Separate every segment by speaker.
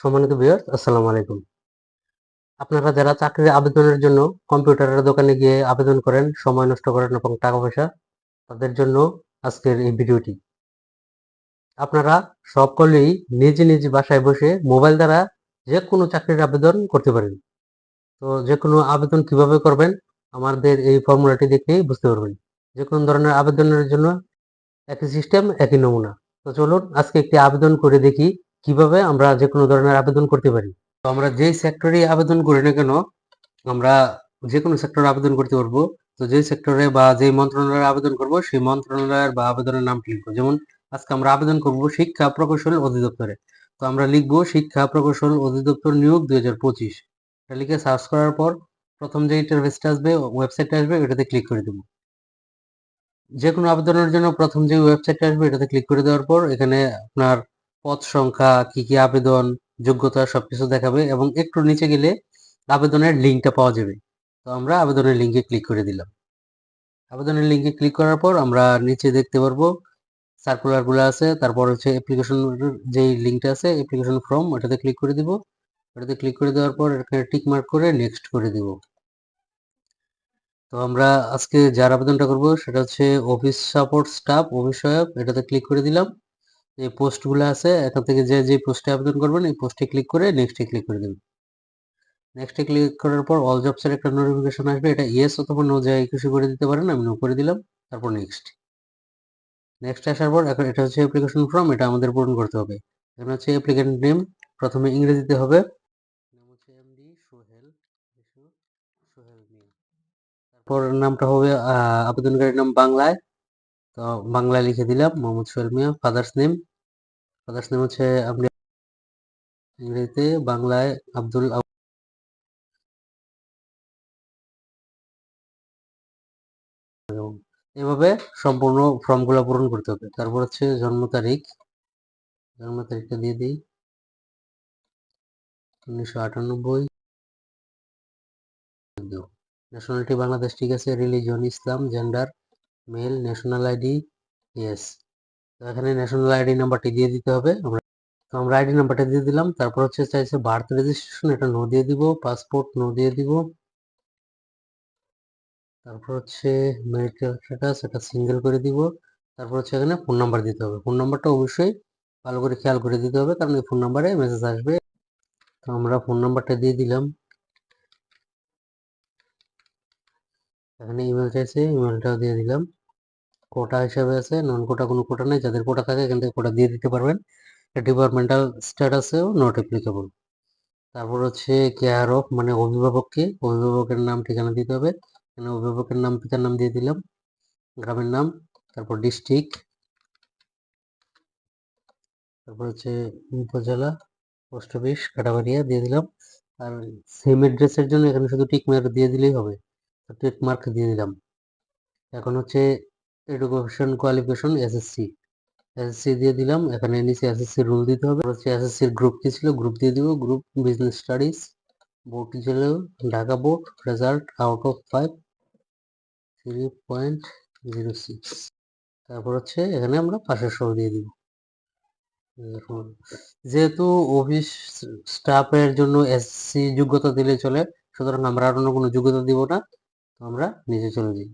Speaker 1: সম্মানিত ভিউয়ার্স আসসালামু আলাইকুম। আপনারা যারা চাকরির আবেদনের জন্য কম্পিউটারের দোকানে গিয়ে আবেদন করেন, সময় নষ্ট করেন এবং টাকা পয়সা, তাদের জন্য আজকের এই ভিডিওটি। আপনারা সকলেই নিজ নিজ বাসায় বসে মোবাইল দ্বারা যে কোনো চাকরির আবেদন করতে পারেন। তো যে কোনো আবেদন কীভাবে করবেন, আমাদের এই ফর্মুলাটি দেখেই বুঝতে পারবেন। যে কোনো ধরনের আবেদনের জন্য একই সিস্টেম, একই নমুনা। তো চলুন আজকে একটি আবেদন করে দেখি কীভাবে আমরা যে কোনো ধরনের আবেদন করতে পারি? তো আমরা যেই সেক্টরে আবেদন করি না কেন, আমরা যে কোনো সেক্টরে আবেদন করতে পারব। তো যেই সেক্টরে বা যেই মন্ত্রণালয়ে আবেদন করব, সেই মন্ত্রণালয়ের বা আবেদনের নাম লিখব? যেমন, আজকে আমরা আবেদন করব শিক্ষা প্রকৌশল অধিদপ্তরে। তো আমরা লিখব শিক্ষা প্রকৌশল অধিদপ্তর নিয়োগ দুই হাজার পঁচিশ। এটা লিখে সার্চ করার পর প্রথম যে ইন্টারভেসটা আসবে ওয়েবসাইটটা আসবে, এটাতে ক্লিক করে দেবো। যে কোনো আবেদনের জন্য প্রথম যে ওয়েবসাইটটা আসবে, এটাতে ক্লিক করে দেওয়ার পর এখানে আপনার পদ সংখ্যা, কি কি আবেদন, যোগ্যতা সবকিছু দেখাবে এবং একটু নিচে গেলে আবেদনের লিঙ্কটা পাওয়া যাবে। তো আমরা আবেদনের লিঙ্কে ক্লিক করে দিলাম। আবেদনের লিঙ্কে ক্লিক করার পর আমরা নিচে দেখতে পারব সার্কুলারগুলো আছে, তারপর হচ্ছে অ্যাপ্লিকেশন যেই লিঙ্কটা আছে অ্যাপ্লিকেশন ফর্ম ওটাতে ক্লিক করে দিব। ওটাতে ক্লিক করে দেওয়ার পর এখানে টিক মার্ক করে নেক্সট করে দিব। তো আমরা আজকে যার আবেদনটা করব, সেটা হচ্ছে অফিস সাপোর্ট স্টাফ অফিস সহায়ক এটাতে ক্লিক করে দিলাম। যে পোস্টগুলো আছে, এখান থেকে যে যে পোস্টে আবেদন করবেন, এই পোস্টে ক্লিক করে নেক্সটে ক্লিক করে দেবেন। নেক্সটে ক্লিক করার পর অল জবসের একটা নোটিফিকেশন আসবে, এটা ইয়েস অথবা নো যাই কিছু করে দিতে পারেন, আমি নো করে দিলাম, তারপর নেক্সট নেক্সট আসার পর এখন এটা হচ্ছে অ্যাপ্লিকেশন ফর্ম এটা আমাদের পূরণ করতে হবে। এখানে হচ্ছে অ্যাপ্লিকেন্ট নেম প্রথমে ইংরেজিতে হবে সোহেল সোহেল তারপর নামটা হবে আবেদনকারীর নাম বাংলায়, তো বাংলায় লিখে দিলাম, Mohammad Sohel Mia father's name father's name হচ্ছে আপনি ইংরেজিতে বাংলায় আব্দুল এভাবে সম্পূর্ণ ফর্ম ফর্মগুলো পূরণ করতে হবে। তারপর হচ্ছে জন্ম তারিখ। জন্ম তারিখটা দিয়ে দিই। উনিশশো আটানব্বই। ন্যাশনালিটি বাংলাদেশ ঠিক আছে। Religion Islam gender male national ID yes তো এখানে ন্যাশনাল আইডি নাম্বারটি দিয়ে দিতে হবে। তো আমরা আইডি নাম্বারটা দিয়ে দিলাম। তারপর হচ্ছে চাইছে বার্থ রেজিস্ট্রেশন এটা নো দিয়ে দিব পাসপোর্ট নো দিয়ে দিব। তারপর হচ্ছে মেরিটাল স্ট্যাটাস এটা সিঙ্গেল করে দিব। তারপর হচ্ছে এখানে ফোন নাম্বার দিতে হবে। ফোন নাম্বারটা অবশ্যই ভালো করে খেয়াল করে দিতে হবে, কারণ এই ফোন নাম্বারে মেসেজ আসবে। তো আমরা ফোন নাম্বারটা দিয়ে দিলাম। এখানে ইমেল চাইছে ইমেলটাও দিয়ে দিলাম। কোটা হিসাবে আছে নন কোটা কোনো কোটা নেই, যাদের কোটা থাকে এখান থেকে কোটা দিয়ে দিতে পারবেন। ডিপার্টমেন্টাল স্ট্যাটাসেও নট অ্যাপ্লিকেবল তারপর হচ্ছে কেয়ার অফ মানে অভিভাবককে, অভিভাবকের নাম, ঠিকানা দিতে হবে। এখানে অভিভাবকের নাম, পিতার নাম দিয়ে দিলাম, গ্রামের নাম, তারপর ডিস্ট্রিক্ট তারপর হচ্ছে উপজেলা পোস্ট অফিস কাটাবাড়িয়া দিয়ে দিলাম। আর সেম অ্যাড্রেসের জন্য এখানে শুধু টিক মার্ক দিয়ে দিলেই হবে। টিক মার্ক দিয়ে দিলাম। এখন হচ্ছে এডুকেশন কোয়ালিফিকেশন এসএসসি এসএসসি দিয়ে দিলাম, এখানে নিচে এসএসসি রুল দিতে হবে। হচ্ছে এসএসসির গ্রুপ কি ছিল? গ্রুপ দিয়ে দিব গ্রুপ বিজনেস স্টাডিজ বোর্ড ছিল Dhaka board result out of five three point zero six তারপর হচ্ছে এখানে আমরা পাশের সহ দিয়ে দিব। যেহেতু অফিস স্টাফের জন্য এসসি যোগ্যতা দিলে চলে, সুতরাং আমরা আর অন্য কোনো যোগ্যতা দিব না আমরা নিচে চলে যাই।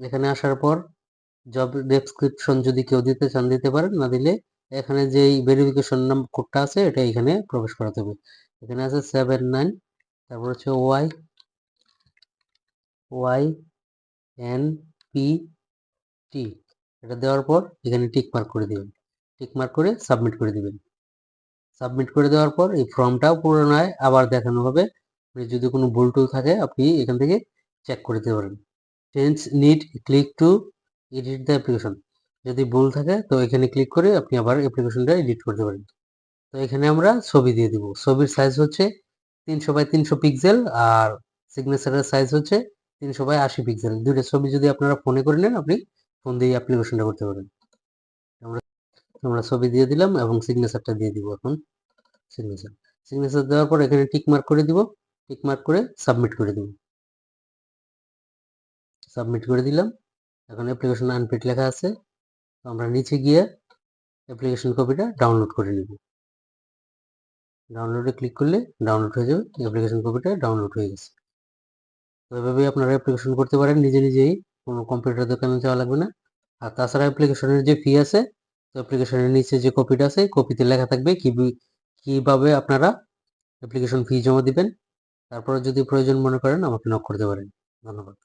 Speaker 1: এখানে আসার পর জব ডেসক্রিপশন যদি কেউ দিতে চান, দিতে পারেন। না দিলে এখানে যেই ভেরিফিকেশন নাম কোডটা আছে, এটা এখানে প্রবেশ করাতে হবে। এখানে আছে সেভেন নাইন তারপর হচ্ছে Y Y N P T এটা দেওয়ার পর এখানে টিক মার্ক করে দিবেন। টিক মার্ক করে সাবমিট করে দিবেন। সাবমিট করে দেওয়ার পর এই ফর্মটাও পূরণ হয়, আবার দেখানো হবে। যদি কোনো ভুল টুল থাকে, আপনি এখান থেকে চেক করে দিতে পারেন। Change need click to edit the application যদি ভুল থাকে, তো এখানে ক্লিক করে আপনি আবার অ্যাপ্লিকেশনটা এডিট করতে পারেন। তো এখানে আমরা ছবি দিয়ে দিব। ছবির সাইজ হচ্ছে তিনশো বাই তিনশো পিক্সেল আর সিগনেচারের সাইজ হচ্ছে তিনশো বাই আশি পিক্সেল দুইটা ছবি যদি আপনারা ফোনে করে নেন, আপনি ফোন দিয়ে অ্যাপ্লিকেশনটা করতে পারেন। আমরা আমরা ছবি দিয়ে দিলাম এবং সিগনেচারটা দিয়ে দিব এখন। সিগনেচার সিগনেচার দেওয়ার পর এখানে টিক মার্ক করে দিব। টিক মার্ক করে সাবমিট করে দিব। সাবমিট করে দিলাম। এখন অ্যাপ্লিকেশন আনপিট লেখা আছে। আমরা নিচে গিয়ে অ্যাপ্লিকেশন কপিটা ডাউনলোড করে নিব। ডাউনলোডে ক্লিক করলে ডাউনলোড হয়ে যাবে। অ্যাপ্লিকেশন কপিটা ডাউনলোড হয়ে গেছে। তো এভাবেই আপনারা অ্যাপ্লিকেশন করতে পারেন। নিজে নিজেই কোনো কম্পিউটার দোকানে যাওয়া লাগবে না। আর তাছাড়া অ্যাপ্লিকেশনের যে ফি আছে, তো অ্যাপ্লিকেশনের নিচে যে কপিটা আছে কপিতে লেখা থাকবে কি কীভাবে আপনারা অ্যাপ্লিকেশন ফি জমা দিবেন। তারপরে যদি প্রয়োজন মনে করেন, আমাকে নক করতে পারেন। ধন্যবাদ।